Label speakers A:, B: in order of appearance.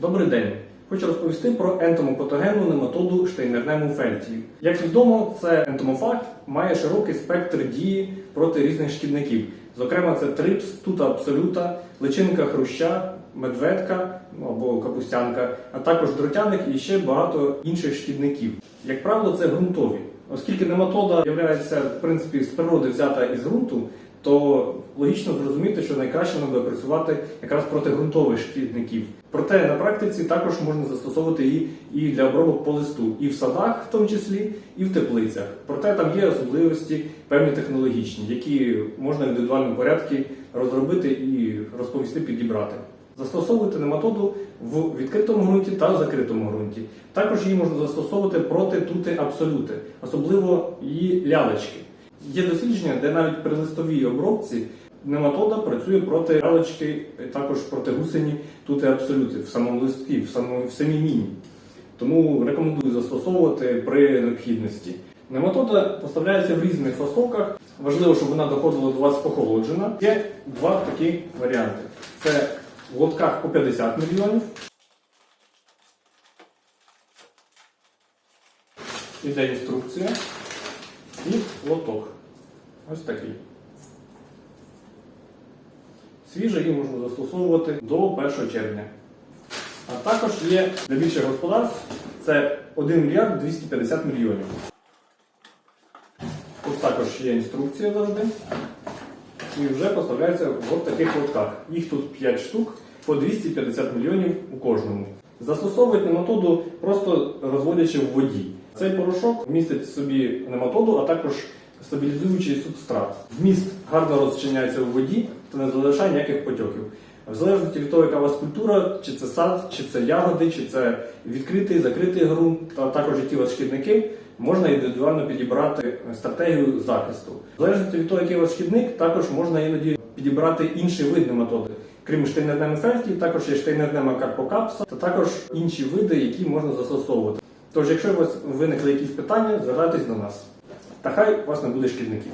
A: Добрий день! Хочу розповісти про ентомопатогенну нематоду штейнернему фельтію. Як відомо, це ентомофаг має широкий спектр дії проти різних шкідників. Зокрема, це трипс, тута абсолюта, личинка хруща, медведка ну, або капустянка, а також дротяник і ще багато інших шкідників. Як правило, це ґрунтові. Оскільки нематода є в принципі з природи взята із ґрунту, то логічно зрозуміти, що найкраще нам буде працювати якраз проти ґрунтових шкідників. Проте на практиці також можна застосовувати її і для обробок по листу, і в садах, в тому числі, і в теплицях. Проте там є особливості певні технологічні, які можна в індивідуальному порядку розробити і розповісти, підібрати. Застосовувати нематоду в відкритому ґрунті та закритому ґрунті. Також її можна застосовувати проти тути абсолюти, особливо її лялечки. Є дослідження, де навіть при листовій обробці нематода працює проти лялечки, також проти гусені тути абсолюти в самому листки, в самому в самій міні. Тому рекомендую застосовувати при необхідності. Нематода поставляється в різних фасовках. Важливо, щоб вона доходила до вас охолоджена. Є два такі варіанти: це в лотках по 50 мільйонів. Іде інструкція. І лоток. Ось такий. Свіже її можна застосовувати до 1 червня. А також є для більших господарств це 1 мільярд 250 мільйонів. Тут також є інструкція завжди. І вже поставляється в таких лотках. Їх тут 5 штук по 250 мільйонів у кожному. Застосовують нематоду просто розводячи в воді. Цей порошок містить в собі нематоду, а також стабілізуючий субстрат. Вміст гарно розчиняється у воді та не залишає ніяких потьоків. В залежності від того, яка у вас культура, чи це сад, чи це ягоди, чи це відкритий, закритий ґрунт, та також які у вас шкідники, можна індивідуально підібрати стратегію захисту. В залежності від того, який у вас шкідник, також можна іноді підібрати інший вид нематоди. Крім штейнернеми фельті, також є штейнернема карпокапса та також інші види, які можна застосовувати. Тож, якщо у вас виникли якісь питання, звертайтесь до нас. Та хай у вас не буде шкідників.